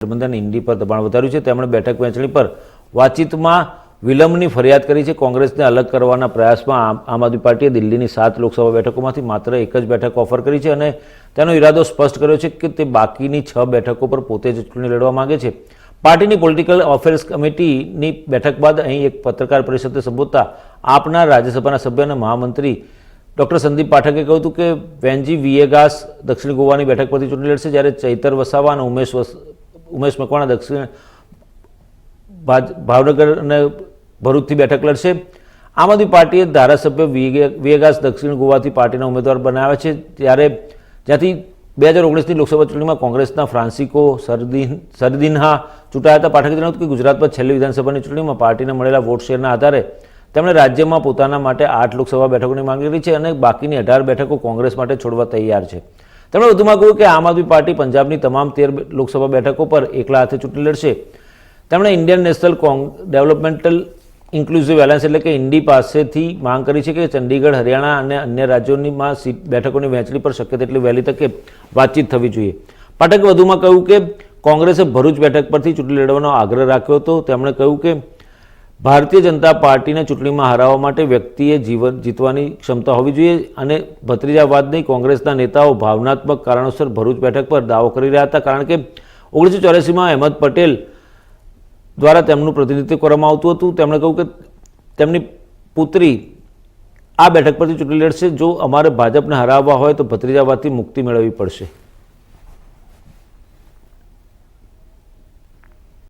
ગઠબંધન ઇન્ડી પર દબાણ વધાર્યું છે. તેમણે બેઠક વહેંચણી પર વાતચીતમાં વિલંબની ફરિયાદ કરી છે. કોંગ્રેસને અલગ કરવાના પ્રયાસમાં આમ આદમી પાર્ટીએ દિલ્હીની સાત લોકસભા બેઠકોમાંથી માત્ર એક જ બેઠક ઓફર કરી છે અને તેનો ઇરાદો સ્પષ્ટ કર્યો છે કે તે બાકીની છ બેઠકો પર પોતે જ ચૂંટણી લડવા માંગે છે. પાર્ટીની પોલિટિકલ અફેર્સ કમિટીની બેઠક બાદ અહીં એક પત્રકાર પરિષદને સંબોધતા આપના રાજ્યસભાના સભ્ય અને મહામંત્રી ડૉક્ટર સંદીપ પાઠકે કહ્યું હતું કે વેનજી વિયેગાસ દક્ષિણ ગોવાની બેઠક પરથી ચૂંટણી લડશે જ્યારે ચૈતર વસાવા અને ઉમેશ ઉમેશ મકવાણા દક્ષિણ ભાવનગર અને ભરૂચથી બેઠક લડશે. આમ આદમી પાર્ટીએ ધારાસભ્ય વિયેગાસ દક્ષિણ ગોવાથી પાર્ટીના ઉમેદવાર બનાવ્યા છે. ત્યારે જ્યાંથી બે હજાર ઓગણીસની લોકસભા ચૂંટણીમાં કોંગ્રેસના ફ્રાન્સિકો સરદીન, સરદીનહા ચૂંટાયા હતા. પાઠકે જણાવ્યું કે ગુજરાતમાં છેલ્લી વિધાનસભાની ચૂંટણીમાં પાર્ટીને મળેલા વોટ શેરના આધારે તેમણે રાજ્યમાં પોતાના માટે આઠ લોકસભા બેઠકોની માંગ કરી છે અને બાકીની અઢાર બેઠકો કોંગ્રેસ માટે છોડવા તૈયાર છે. તેમણે વધુમાં કહ્યું કે આમ આદમી પાર્ટી પંજાબની તમામ તેર લોકસભા બેઠકો પર એકલા હાથે ચૂંટણી લડશે. તેમણે ઇન્ડિયન નેશનલ કોંગ, ડેવલપમેન્ટલ ઇન્ક્લુઝિવ એલાયન્સ એટલે કે ઇન્ડી પાસેથી માંગ કરી છે કે ચંડીગઢ, હરિયાણા અને અન્ય રાજ્યોનીમાં સીટ બેઠકોની વહેંચણી પર શક્ય તેટલી વહેલી તકે વાતચીત થવી જોઈએ. પાઠકે વધુમાં કહ્યું કે કોંગ્રેસે ભરૂચ બેઠક પરથી ચૂંટણી લડવાનો આગ્રહ રાખ્યો હતો. તેમણે કહ્યું કે ભારતીય જનતા પાર્ટીને ચૂંટણીમાં હરાવવા માટે વ્યક્તિએ જીવન જીતવાની ક્ષમતા હોવી જોઈએ અને ભત્રીજાવાદ નહીં કોંગ્રેસના નેતાઓ ભાવનાત્મક કારણોસર ભરૂચ બેઠક પર દાવો કરી રહ્યા હતા. કારણ કે ઓગણીસો ચોર્યાસીમાં અહેમદ પટેલ દ્વારા તેમનું પ્રતિનિધિત્વ કરવામાં આવતું હતું. તેમણે કહ્યું કે તેમની પુત્રી આ બેઠક પરથી ચૂંટણી લડશે. જો અમારે ભાજપને હરાવવા હોય તો ભત્રીજાવાદથી મુક્તિ મેળવવી પડશે.